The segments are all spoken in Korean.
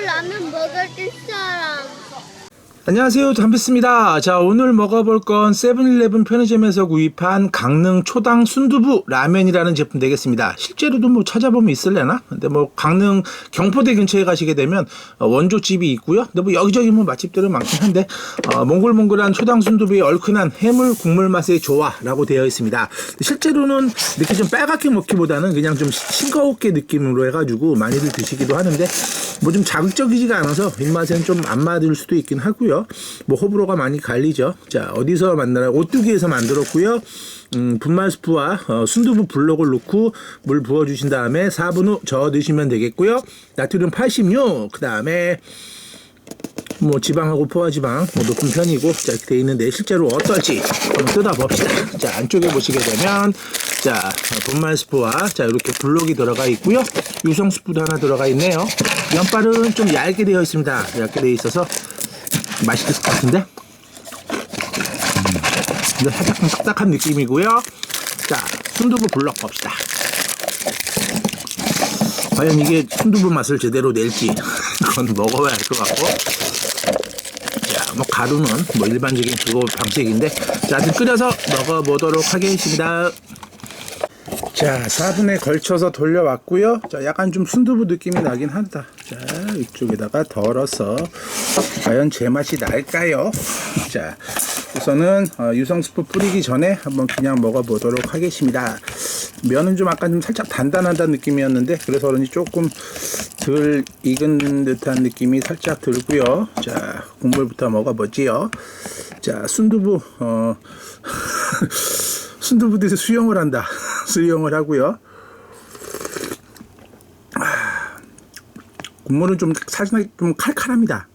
라면 먹을 사람. 안녕하세요. 담비스입니다. 자 오늘 먹어볼 건 세븐일레븐 편의점에서 구입한 강릉 초당 순두부 라면이라는 제품 되겠습니다. 실제로도 뭐 찾아보면 있을래나? 근데 뭐 강릉 경포대 근처에 가시게 되면 어, 원조집이 있고요. 근데 뭐 여기저기 뭐 맛집들은 많긴 한데 어, 몽글몽글한 초당 순두부의 얼큰한 해물 국물 맛의 조화라고 되어 있습니다. 실제로는 이렇게 좀 빨갛게 먹기보다는 그냥 좀 싱거웠게 느낌으로 해가지고 많이들 드시기도 하는데 뭐 좀 자극적이지가 않아서 입맛에는 좀안 맞을 수도 있긴 하고요. 뭐 호불호가 많이 갈리죠. 자 어디서 만나나 오뚜기에서 만들었고요. 음, 분말 스프와 어, 순두부 블록을 넣고 물 부어주신 다음에 4분 후 저어 드시면 되겠고요. 나트륨 86. 그 다음에 뭐 지방하고 포화지방 뭐 높은 편이고 자 이렇게 돼 있는데 실제로 어떨지 한번 뜯어봅시다. 자 안쪽에 보시게 되면 자 분말 스프와 자 이렇게 블록이 들어가 있고요. 유성 스프도 하나 들어가 있네요. 면발은 좀 얇게 되어 있습니다. 얇게 되어 있어서 맛있을 것 같은데. 음, 살짝 좀 딱딱한 느낌이고요. 자 순두부 블록 봅시다. 과연 이게 순두부 맛을 제대로 낼지 그건 먹어야 할 것 같고 자, 뭐 가루는 뭐 일반적인 그거 방식인데 자, 좀 끓여서 먹어보도록 하겠습니다. 자, 4분에 걸쳐서 돌려왔고요. 자, 약간 좀 순두부 느낌이 나긴 한다. 자, 이쪽에다가 덜어서 과연 제 맛이 날까요? 자, 우선은 어, 유성 스프 뿌리기 전에 한번 그냥 먹어보도록 하겠습니다. 면은 좀 아까 좀 살짝 단단하다는 느낌이었는데 그래서 그런지 조금 덜 익은 듯한 느낌이 살짝 들고요. 자, 국물부터 먹어보지요. 자, 순두부 어 순두부에서 수영을 한다. 수영을 하고요. 아, 국물은 좀 살짝 좀 칼칼합니다.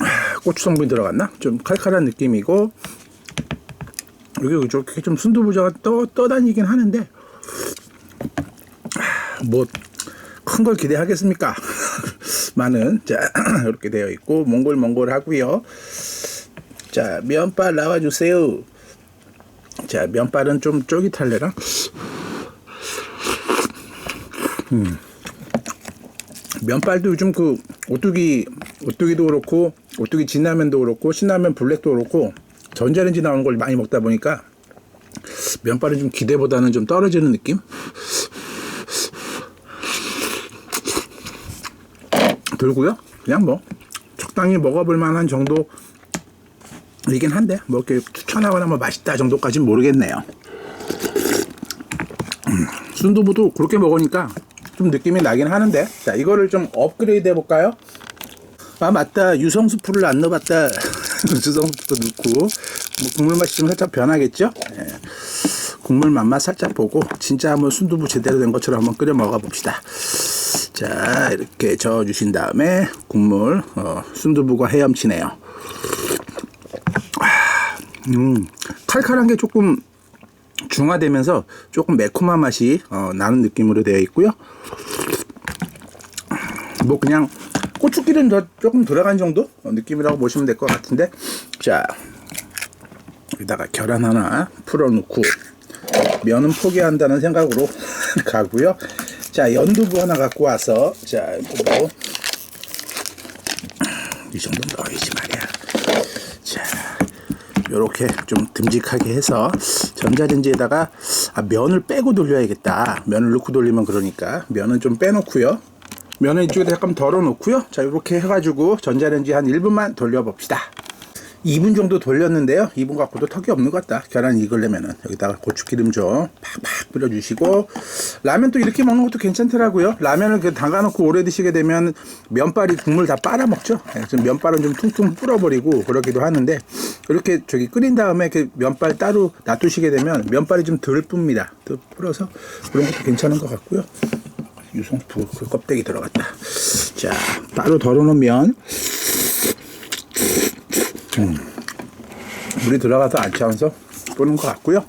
아, 고추 성분이 들어갔나? 좀 칼칼한 느낌이고 여기 저렇게 좀 순두부자가 떠 떠다니긴 하는데 뭐 큰 걸 기대하겠습니까? 많은 자 이렇게 되어 있고 몽골몽골 하고요. 자 면발 나와주세요. 자 면발은 좀 쫄깃할래나? 음. 면발도 요즘 그 오뚜기 오뚜기도 그렇고 오뚜기 진라면도 그렇고 신라면 블랙도 그렇고 전자레인지 나오는 걸 많이 먹다 보니까 면발은 좀 기대보다는 좀 떨어지는 느낌? 들고요. 그냥 뭐 적당히 먹어볼 만한 정도 이긴 한데 뭐 이렇게 추천하거나 뭐 맛있다 정도까지는 모르겠네요. 음, 순두부도 그렇게 먹으니까 좀 느낌이 나긴 하는데 자 이거를 좀 업그레이드 해볼까요? 아 맞다 유성수프를 안 넣어봤다 유성수프도 넣고 뭐 국물 맛이 좀 살짝 변하겠죠? 예. 국물 맛만 살짝 보고 진짜 한번 순두부 제대로 된 것처럼 한번 끓여 먹어봅시다. 자 이렇게 저어주신 다음에 국물 어, 순두부가 헤엄치네요. 아, 음 칼칼한 게 조금 중화되면서 조금 매콤한 맛이 어, 나는 느낌으로 되어 있고요. 뭐 그냥 고추기름 더 조금 들어간 정도 느낌이라고 보시면 될 것 같은데 자 여기다가 계란 하나 풀어놓고 면은 포기한다는 생각으로 가고요. 자 연두부 하나 갖고 와서 자 이거 이 정도 넣어야지 요렇게 좀 듬직하게 해서 전자레인지에다가 아, 면을 빼고 돌려야겠다. 면을 넣고 돌리면 그러니까 면은 좀 빼놓고요. 면은 이쪽에 약간 덜어 놓고요. 자 이렇게 해가지고 전자레인지 한 1분만 돌려봅시다. 2분 정도 돌렸는데요. 2분 갖고도 턱이 없는 것 같다. 계란 익으려면은 여기다가 고추기름 좀 팍팍 뿌려주시고 라면 또 이렇게 먹는 것도 괜찮더라고요. 라면을 그 담가놓고 오래 드시게 되면 면발이 국물 다 빨아먹죠. 그래서 면발은 좀 퉁퉁 불어버리고 그러기도 하는데 이렇게 저기 끓인 다음에 그 면발 따로 놔두시게 되면 면발이 좀 덜 뿝니다. 더 불어서 그런 것도 괜찮은 것 같고요. 유성프 그 껍데기 들어갔다. 자 따로 덜어놓은 면 음, 물이 들어가서 안 차면서 뿌는 것 같고요.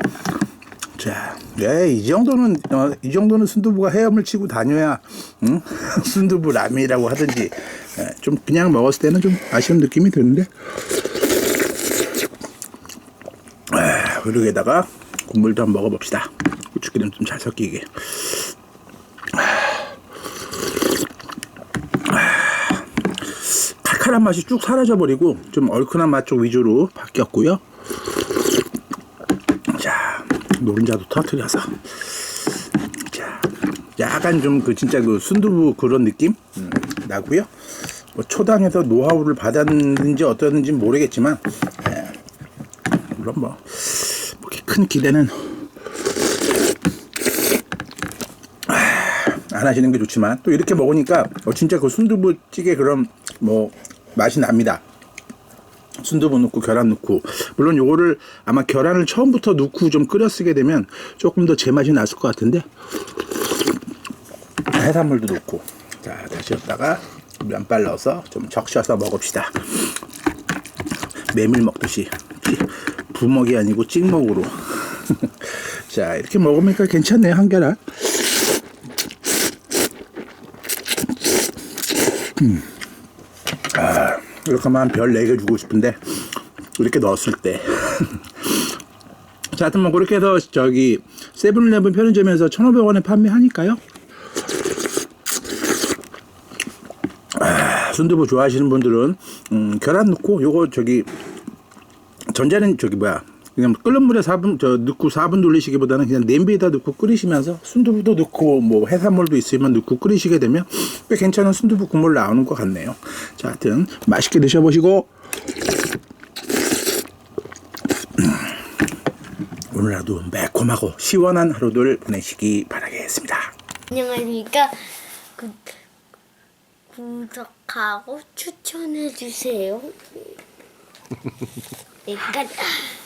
자, 네, 이 정도는 어, 이 정도는 순두부가 헤엄을 치고 다녀야 응? 순두부 라면이라고 하든지 예, 좀 그냥 먹었을 때는 좀 아쉬운 느낌이 드는데 아, 그리고에다가 국물도 한번 먹어봅시다. 고추기름 좀 잘 섞이게. 칼칼한 맛이 쭉 사라져 버리고 좀 얼큰한 맛 쪽 위주로 바뀌었고요. 자, 노른자도 터트려서 자, 약간 좀 그 진짜 그 순두부 그런 느낌 음, 나고요. 뭐 초당에서 노하우를 받았는지 어떠는지 모르겠지만 예, 물론 뭐 그렇게 큰 기대는 아, 안 하시는 게 좋지만 또 이렇게 먹으니까 어, 진짜 그 순두부찌개 그런 뭐 맛이 납니다. 순두부 넣고 계란 넣고. 물론 요거를 아마 계란을 처음부터 넣고 좀 끓여 쓰게 되면 조금 더 제맛이 났을 것 같은데. 해산물도 넣고. 자 다시 여기다가 면발 넣어서 좀 적셔서 먹읍시다. 메밀 먹듯이. 부먹이 아니고 찍먹으로. 자 이렇게 먹으니까 괜찮네요 한계란 이렇게 하면 별 4개 주고 싶은데 이렇게 넣었을 때 자, 하여튼 뭐 그렇게 해서 저기 세븐일레븐 편의점에서 1,500원에 판매하니까요. 아, 순두부 좋아하시는 분들은 음, 계란 넣고 요거 저기 전자는 저기 뭐야 그냥 끓는 물에 4분 저 넣고 4분 돌리시기보다는 그냥 냄비에다 넣고 끓이시면서 순두부도 넣고 뭐 해산물도 있으면 넣고 끓이시게 되면 꽤 괜찮은 순두부 국물 나오는 것 같네요. 자, 하여튼 맛있게 드셔보시고 오늘 하루 매콤하고 시원한 하루들 보내시기 바라겠습니다. 안녕하십니까. 구, 구독하고 추천해주세요. 네, 끝.